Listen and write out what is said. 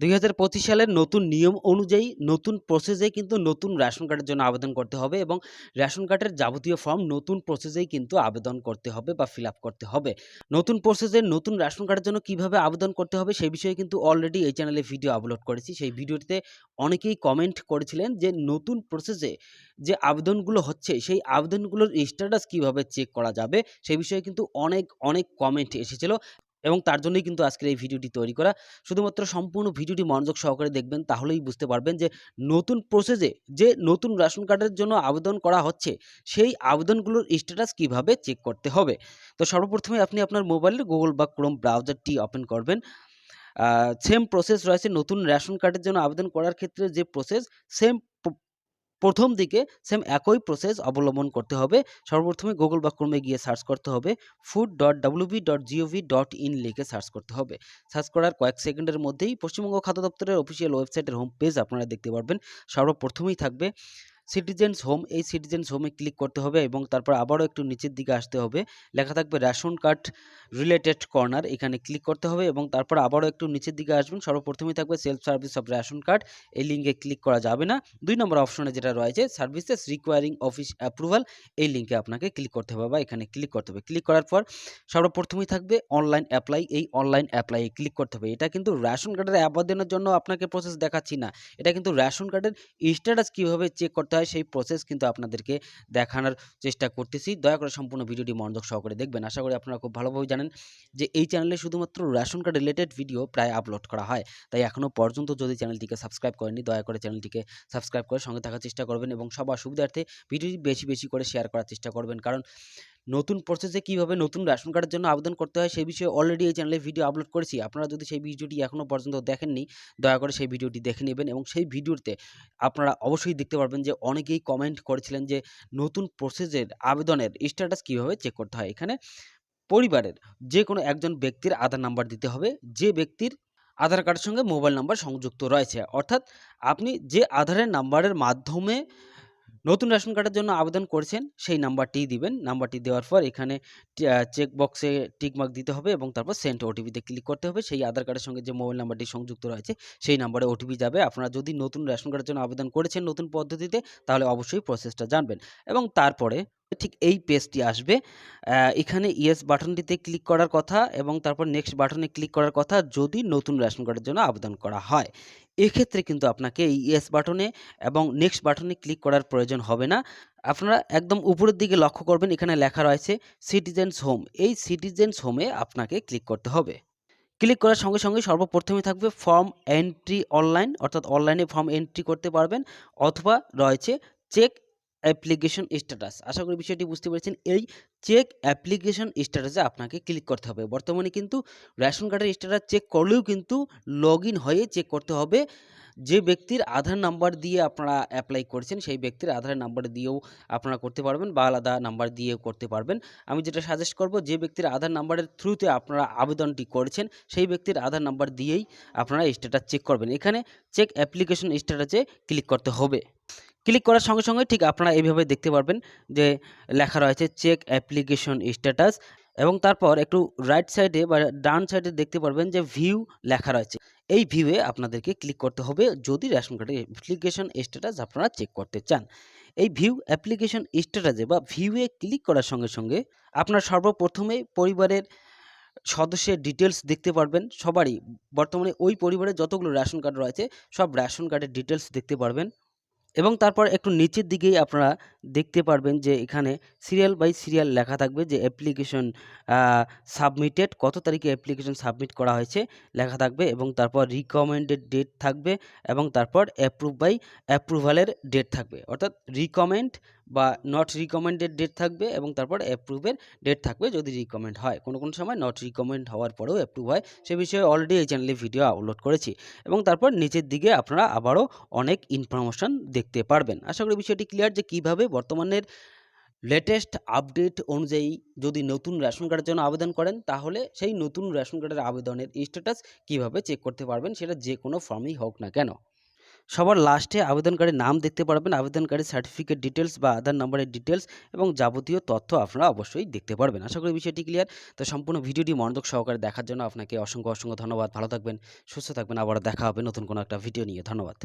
দুই হাজার পঁচিশ সালের নতুন নিয়ম অনুযায়ী নতুন প্রসেসে কিন্তু নতুন রেশন কার্ডের জন্য আবেদন করতে হবে এবং রেশন কার্ডের যাবতীয় ফর্ম নতুন প্রসেসেই কিন্তু আবেদন করতে হবে বা ফিল করতে হবে। নতুন প্রসেসে নতুন রেশন কার্ডের জন্য কীভাবে আবেদন করতে হবে সেই বিষয়ে কিন্তু অলরেডি এই চ্যানেলে ভিডিও আপলোড করেছি। সেই ভিডিওতে অনেকেই কমেন্ট করেছিলেন যে নতুন প্রসেসে যে আবেদনগুলো হচ্ছে, সেই আবেদনগুলোর স্ট্যাটাস কীভাবে চেক করা যাবে সেই বিষয়ে কিন্তু অনেক অনেক কমেন্ট এসেছিল। এবং তার জন্যই কিন্তু আজকের এই ভিডিওটি তৈরি করা। শুধুমাত্র সম্পূর্ণ ভিডিওটি মনোযোগ সহকারে দেখবেন, তাহলেই বুঝতে পারবেন যে নতুন প্রসেসে যে নতুন রেশন কার্ডের জন্য আবেদন করা হচ্ছে, সেই আবেদনগুলোর স্ট্যাটাস কীভাবে চেক করতে হবে? তো সর্বপ্রথমে আপনি আপনার মোবাইলের গুগল বা ক্রোম ব্রাউজারটি ওপেন করবেন। সেম প্রসেস রয়েছে, নতুন রেশন কার্ডের জন্য আবেদন করার ক্ষেত্রে যে প্রসেস সেম প্রথম দিকে সেম একই প্রসেস অবলম্বন করতে হবে। সর্বপ্রথমে গুগল বা ক্রমে গিয়ে সার্চ করতে হবে। Food dot WB dot GOV dot in লিখে সার্চ করতে হবে। সার্চ করার কয়েক সেকেন্ডের মধ্যেই পশ্চিমবঙ্গ খাদ্য দপ্তরের অফিসিয়াল ওয়েবসাইটের হোম পেজ আপনারা দেখতে পারবেন। সর্বপ্রথমেই থাকবে সিটিজেন্স হোম এই সিটিজেন্স হোমে ক্লিক করতে হবে এবং তারপর আবারও একটু নিচের দিকে আসতে হবে। লেখা থাকবে রেশন কার্ড রিলেটেড কর্নার এখানে ক্লিক করতে হবে এবং তারপর আবারও একটু নিচের দিকে আসবেন। সর্বপ্রথমেই থাকবে self service of ration card এই লিঙ্কে ক্লিক করা যাবে না। দুই নম্বর অপশনে যেটা রয়েছে সার্ভিসেস রিকোয়ারিং অফিস অ্যাপ্রুভাল এই লিঙ্কে আপনাকে ক্লিক করতে হবে বা এখানে ক্লিক করতে হবে। ক্লিক করার পর সর্বপ্রথমেই থাকবে অনলাইন অ্যাপ্লাই এই অনলাইন অ্যাপ্লাই ক্লিক করতে হবে। এটা কিন্তু রেশন কার্ডের আবেদনের জন্য আপনাকে প্রসেস দেখাচ্ছি না। এটা কিন্তু রেশন কার্ডের স্ট্যাটাস কীভাবে চেক করতে সেই প্রসেস কিন্তু আপনাদেরকে দেখানোর চেষ্টা করতেছি। দয়া করে সম্পূর্ণ ভিডিওটি মনোযোগ সহকারে দেখবেন। আশা করি আপনারা খুব ভালোভাবে জানেন যে এই চ্যানেলে শুধুমাত্র রেশন কার্ড রিলেটেড ভিডিও প্রায় আপলোড করা হয়। তাই এখনও পর্যন্ত যদি চ্যানেলটিকে সাবস্ক্রাইব করেনি দয়া করে চ্যানেলটিকে সাবস্ক্রাইব করে সঙ্গে থাকার চেষ্টা করবেন এবং সবার সুবিধার্থে ভিডিওটি বেশি বেশি করে শেয়ার করার চেষ্টা করবেন। কারণ নতুন প্রসেসে কীভাবে নতুন রেশন কার্ডের জন্য আবেদন করতে হয় সেই বিষয়ে অলরেডি এই চ্যানেলে ভিডিও আপলোড করেছি। আপনারা যদি সেই ভিডিওটি এখনও পর্যন্ত দেখেননি, দয়া করে সেই ভিডিওটি দেখে নেবেন এবং সেই ভিডিওতে আপনারা অবশ্যই দেখতে পারবেন যে অনেকেই কমেন্ট করেছিলেন যে নতুন প্রসেসের আবেদনের স্ট্যাটাস কীভাবে চেক করতে হয়। এখানে পরিবারের যে কোনো একজন ব্যক্তির আধার নাম্বার দিতে হবে, যে ব্যক্তির আধার কার্ডের সঙ্গে মোবাইল নাম্বার সংযুক্ত রয়েছে। অর্থাৎ আপনি যে আধারের নাম্বারের মাধ্যমে নতুন রেশন কার্ডের জন্য আবেদন করেছেন, সেই নাম্বারটি দিবেন। নাম্বারটি দেওয়ার পর এখানে চেক বক্সে টিকমার্ক দিতে হবে এবং তারপর সেন্ট ওটিপিতে ক্লিক করতে হবে। সেই আধার কার্ডের সঙ্গে যে মোবাইল নাম্বারটি সংযুক্ত রয়েছে, সেই নাম্বারে ওটিপি যাবে। আপনারা যদি নতুন রেশন কার্ডের জন্য আবেদন করেছেন নতুন পদ্ধতিতে, তাহলে অবশ্যই প্রসেসটা জানবেন। এবং তারপরে ঠিক এই পেজটি আসবে। এখানে ইয়েস বাটনটিতে ক্লিক করার কথা এবং তারপর নেক্সট বাটনে ক্লিক করার কথা যদি নতুন রেশন কার্ডের জন্য আবেদন করা হয়। এক্ষেত্রে কিন্তু আপনাকে এই ইয়েস বাটনে এবং নেক্সট বাটনে ক্লিক করার প্রয়োজন হবে না। আপনারা একদম উপরের দিকে লক্ষ্য করবেন, এখানে লেখা রয়েছে সিটিজেন্স হোম এই সিটিজেন্স হোমে আপনাকে ক্লিক করতে হবে। ক্লিক করার সঙ্গে সঙ্গে সর্বপ্রথমে থাকবে ফর্ম এন্ট্রি অনলাইন অর্থাৎ অনলাইনে ফর্ম এন্ট্রি করতে পারবেন, অথবা রয়েছে চেক অ্যাপ্লিকেশন স্ট্যাটাস। আশা করি বিষয়টি বুঝতে পেরেছেন। এই চেক অ্যাপ্লিকেশন স্ট্যাটাসে আপনাকে ক্লিক করতে হবে। বর্তমানে কিন্তু রেশন কার্ডের স্ট্যাটাস চেক করলেও কিন্তু লগ ইন হয়ে চেক করতে হবে। যে ব্যক্তির আধার নাম্বার দিয়ে আপনারা অ্যাপ্লাই করেছেন, সেই ব্যক্তির আধার নাম্বার দিয়েও আপনারা করতে পারবেন বা আলাদা নাম্বার দিয়েও করতে পারবেন। আমি যেটা সাজেস্ট করব, যে ব্যক্তির আধার নাম্বারের থ্রুতে আপনারা আবেদনটি করেছেন, সেই ব্যক্তির আধার নাম্বার দিয়েই আপনারা স্ট্যাটাস চেক করবেন। এখানে চেক অ্যাপ্লিকেশন স্ট্যাটাসে ক্লিক করতে হবে। ক্লিক করার সঙ্গে সঙ্গে ঠিক আপনারা এইভাবে দেখতে পারবেন যে লেখা রয়েছে চেক অ্যাপ্লিকেশন স্ট্যাটাস এবং তারপর একটু রাইট সাইডে বা ডান সাইডে দেখতে পারবেন যে ভিউ লেখা রয়েছে। এই ভিউয়ে আপনাদেরকে ক্লিক করতে হবে যদি রেশন কার্ডের অ্যাপ্লিকেশন স্ট্যাটাস আপনারা চেক করতে চান। এই ভিউ অ্যাপ্লিকেশন স্ট্যাটাসে বা ভিউয়ে ক্লিক করার সঙ্গে সঙ্গে আপনার সর্বপ্রথমে পরিবারের সদস্যের ডিটেলস দেখতে পারবেন। সবারই বর্তমানে ওই পরিবারে যতগুলো রেশন কার্ড রয়েছে সব রেশন কার্ডের ডিটেলস দেখতে পারবেন। এবং তারপর একটু নিচের দিকেই আপনারা দেখতে পারবেন যে এখানে সিরিয়াল বাই সিরিয়াল লেখা থাকবে যে অ্যাপ্লিকেশন সাবমিটেড, কত তারিখে অ্যাপ্লিকেশন সাবমিট করা হয়েছে লেখা থাকবে এবং তারপর রিকমেন্ডেড ডেট থাকবে এবং তারপর অ্যাপ্রুভ বাই অ্যাপ্রুভালের ডেট থাকবে। অর্থাৎ রিকমেন্ড বা নট রিকমেন্ডেড ডেট থাকবে এবং তারপর অ্যাপ্রুভের ডেট থাকবে যদি রিকমেন্ড হয়। কোনো কোনো সময় নট রিকমেন্ড হওয়ার পরেও অ্যাপ্রুভ হয়। সে বিষয়ে অলরেডি এই চ্যানেলে ভিডিও আপলোড করেছি এবং তারপর নিচের দিকে আপনারা আবারও অনেক ইনফরমেশান দেখতে পারবেন। আশা করি বিষয়টি ক্লিয়ার যে কীভাবে বর্তমানের লেটেস্ট আপডেট অনুযায়ী যদি নতুন রেশন কার্ডের জন্য আবেদন করেন, তাহলে সেই নতুন রেশন কার্ডের আবেদনের স্ট্যাটাস কীভাবে চেক করতে পারবেন সেটা যে কোনো ফর্মেই হোক না কেন। সবার লাস্টে আবেদনকারীর নাম দেখতে পারবেন। আবেদনকারী সার্টিফিকেট ডিটেলস বা আধার নম্বরের ডিটেলস এবং যাবতীয় তথ্য আপনারা অবশ্যই দেখতে পারবেন। আশা করি বিষয়টি ক্লিয়ার তো সম্পূর্ণ ভিডিওটি মনোযোগ সহকারে দেখার জন্য আপনাকে অসংখ্য অসংখ্য ধন্যবাদ। ভালো থাকবেন, সুস্থ থাকবেন। আবার দেখা হবে নতুন কোনো একটা ভিডিও নিয়ে। ধন্যবাদ।